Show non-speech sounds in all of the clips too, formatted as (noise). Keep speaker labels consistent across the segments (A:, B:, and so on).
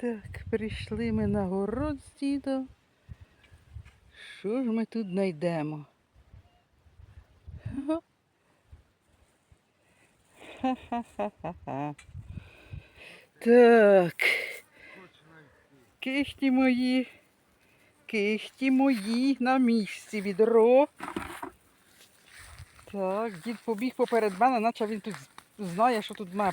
A: Так, прийшли ми на город з дідом. Що ж ми тут знайдемо? Ха-ха-ха-ха. Так. Кихті мої. Кихті мої на місці відро. Так, дід побіг поперед мене, наче він тут знає, що тут в мене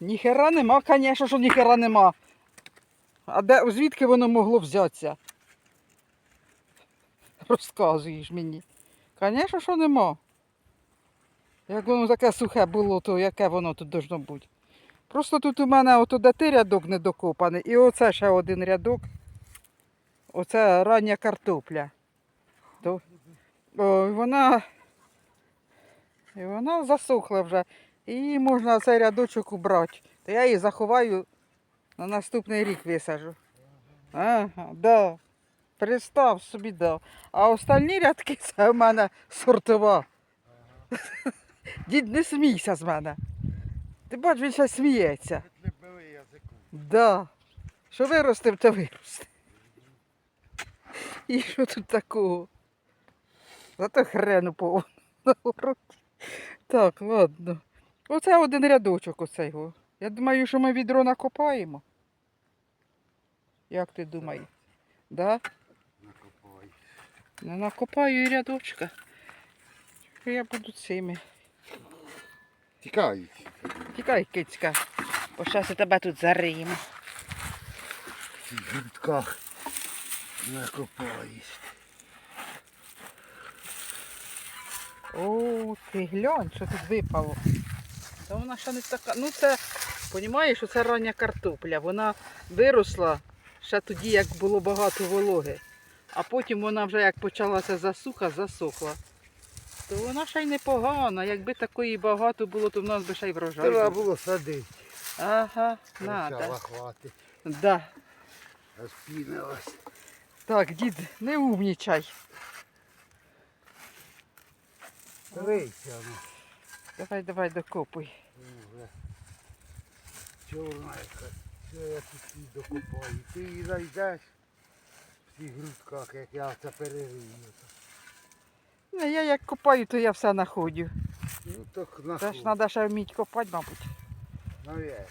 A: Ніхера нема, звісно, що ніхера нема. А де, звідки воно могло взятися? Розказуєш мені. Звісно, що нема. Як воно таке сухе було, то яке воно тут должно бути? Просто тут у мене ото де рядок недокопаний, і оце ще один рядок. Оце рання картопля. То, о, вона, і вона засохла вже. І можна цей рядочок убрати. То я її заховаю на наступний рік висажу. Ага, да. Представ собі дав. А остальні рядки (laughs) це в мене сортова. Дід, не смійся з мене. Ти бачиш, він ще сміється. Да. Що виростив, то виросте. І що тут такого? Зато хрену повно. Так, ладно. Оце один рядочок оцей. Я думаю, що ми відро накопаємо. Як ти думаєш? Да?
B: Накопай.
A: Не накопаю і рядочка. Я буду цими.
B: Тікають.
A: Тікай, кицька. Бо зараз я тебе тут зариємо.
B: В цих грудках накопаєш.
A: О, ти глянь, що тут випало. Та вона ще не така. Ну це, розумієш, що це рання картопля. Вона виросла ще тоді, як було багато вологи. А потім вона вже як почалася засуха, засохла. То вона ще й непогана. Якби такої багато було, то в нас би ще й врожай.
B: Треба було садити.
A: Ага,
B: хватить.
A: Да.
B: Розпінилась.
A: Так, дід, не умнічай.
B: Ну.
A: Давай, давай, докопуй.
B: Чорна яка. Що я тут її докопаю? Ти її знайдеш в цих грудках, як я це перерию.
A: Не, я як копаю, то я все знаходжу.
B: Ну так
A: Та ж треба ще вміти копати, мабуть.
B: Навірно.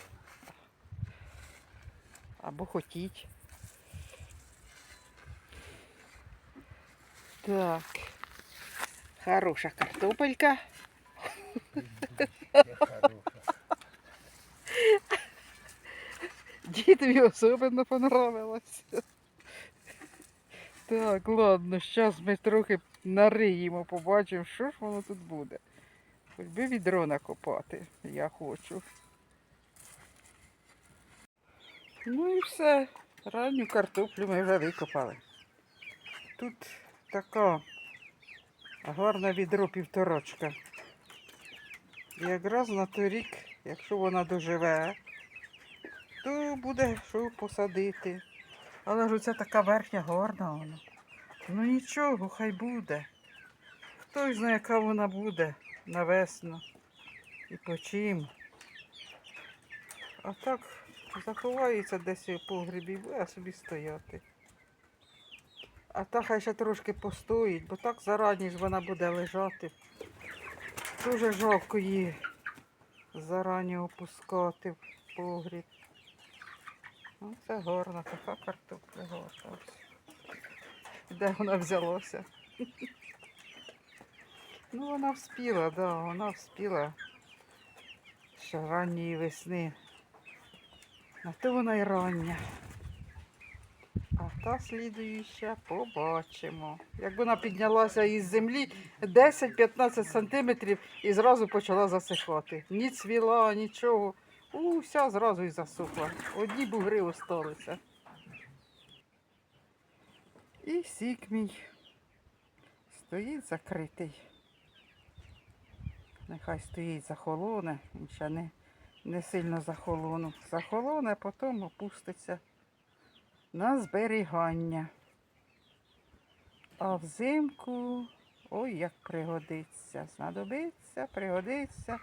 A: Або хотіть. Так. Хороша картопелька. (laughs) Дідові особливо понравилось. Так, ладно, зараз ми трохи нариємо, побачимо, що ж воно тут буде. Хоч би відро накопати, я хочу. Ну і все. Ранню картоплю ми вже викопали. Тут така гарна відро півторочка. Якраз на той рік, якщо вона доживе, то буде що посадити. Але ж оця така верхня гарна вона. Ну нічого, хай буде. Хто знає, яка вона буде на весну і по чим. А так заховається десь у погребі і буде собі стояти. А та хай ще трошки постоїть, бо так зарані ж вона буде лежати. Дуже жалко її зарані опускати в погріб. Ну, це гарна, така картопля гарна. Де вона взялася? (laughs) Ну, вона вспіла, да, вона вспіла ще ранньої весни. А то вона й рання. А та слідуюча побачимо. Як вона піднялася із землі 10-15 сантиметрів і зразу почала засихати. Ні цвіла, нічого. У, вся зразу і засохла. Одні бугри осталися. І сік мій стоїть закритий. Нехай стоїть захолоне, він ще не, не сильно захолонув. Захолоне, потім опуститься на зберігання. А взимку, ой, як пригодиться. Знадобиться, пригодиться.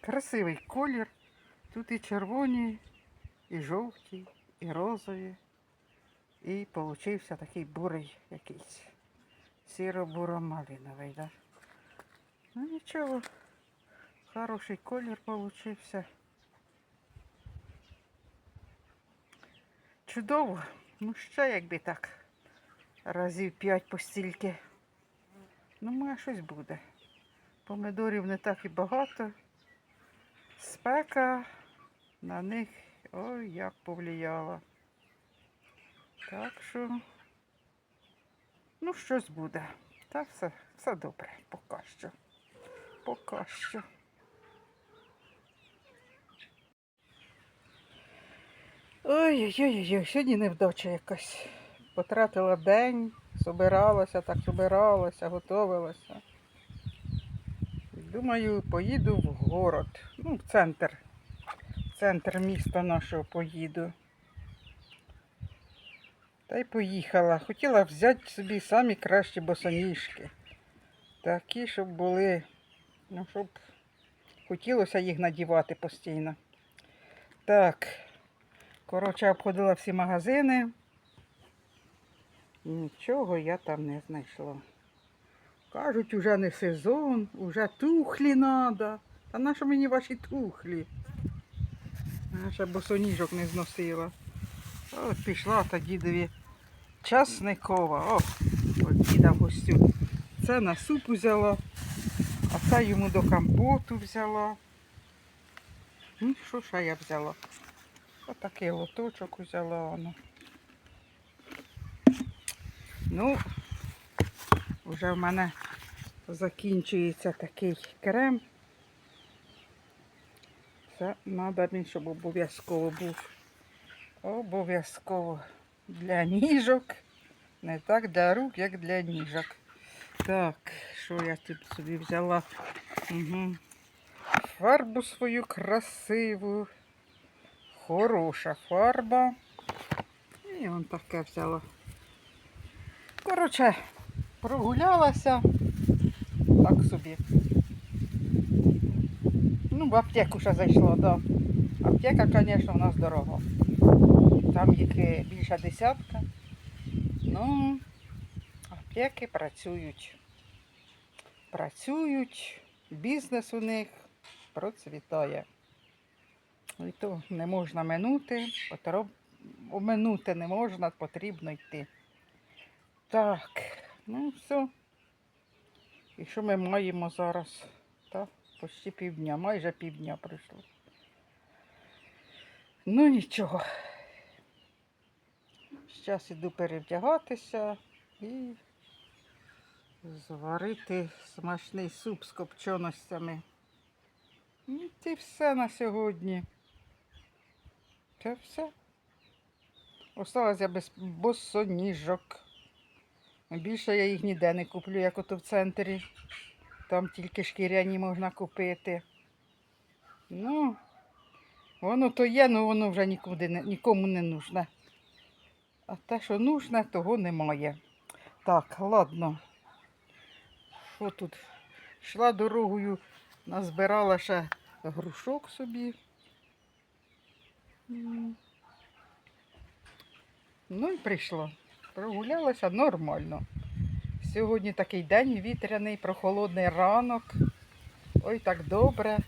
A: Красивий колір. Тут і червоні, і жовті, і розові. І получився такий бурий якийсь. Сіро-буро-малиновий, да? Ну нічого. Хороший колір получився. Чудово. Ну ще якби так. Разів п'ять постільки. Ну, має щось буде. Помидорів не так і багато. Спека на них ой як повлияла. Так що, ну, щось буде. Та все, все добре, поки що. Поки що. Ой-ой-ой, сьогодні невдача якась. Потратила день, собиралася, так собиралася, готувалася. Думаю, поїду в город, ну, в центр. В центр міста нашого поїду. Та й поїхала. Хотіла взяти собі самі кращі босоніжки. Такі, щоб були, ну, щоб хотілося їх надівати постійно. Так, коротше, обходила всі магазини. Нічого я там не знайшла. Кажуть, уже не сезон, уже тухлі треба. Та нащо мені ваші тухлі? Я ще босоніжок не зносила. От пішла та дідові часникова. О, от діда гостю. Це на суп взяла, а це йому до компоту взяла. Ну, що ще я взяла? Отакий лоточок взяла воно. Ну, вже в мене закінчується такий крем. Це треба мені, щоб обов'язково був. Обов'язково для ніжок. Не так для рук, як для ніжок. Так, що я тут собі взяла? Угу. Фарбу свою красиву. Хороша фарба. І он таке взяла. Коротше, прогулялася. Так собі. Ну, в аптеку ще зайшла, да. Аптека, звісно, у нас дорога. Там їх більше десятка. Ну, аптеки працюють. Працюють, бізнес у них процвітає. І то не можна минути, потроб- оминути не можна, потрібно йти. Так, ну все. І що ми маємо зараз? Та, почти півдня, майже півдня пройшло. Ну нічого. Зараз іду перевдягатися і зварити смачний суп з копченостями. Ну, це все на сьогодні. Це все. Осталось я без босоніжок. Більше я їх ніде не куплю, як ото в центрі. Там тільки шкіряні можна купити. Ну, воно то є, але воно вже нікуди нікому не нужне. А те, що нужне, того немає. Так, ладно. Що тут? Йшла дорогою, назбирала ще грушок собі. Ну і прийшло. Прогулялася нормально. Сьогодні такий день вітряний, прохолодний ранок. Ой, так добре.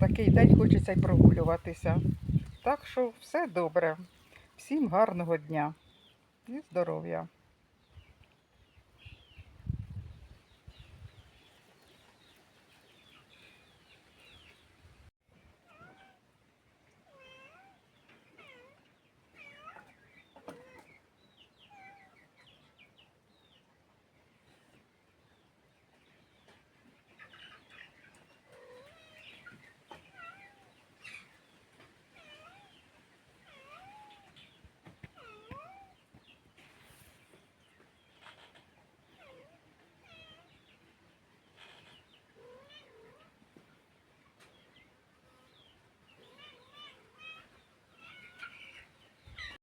A: Такий день хочеться й прогулюватися. Так що все добре. Всім гарного дня і здоров'я.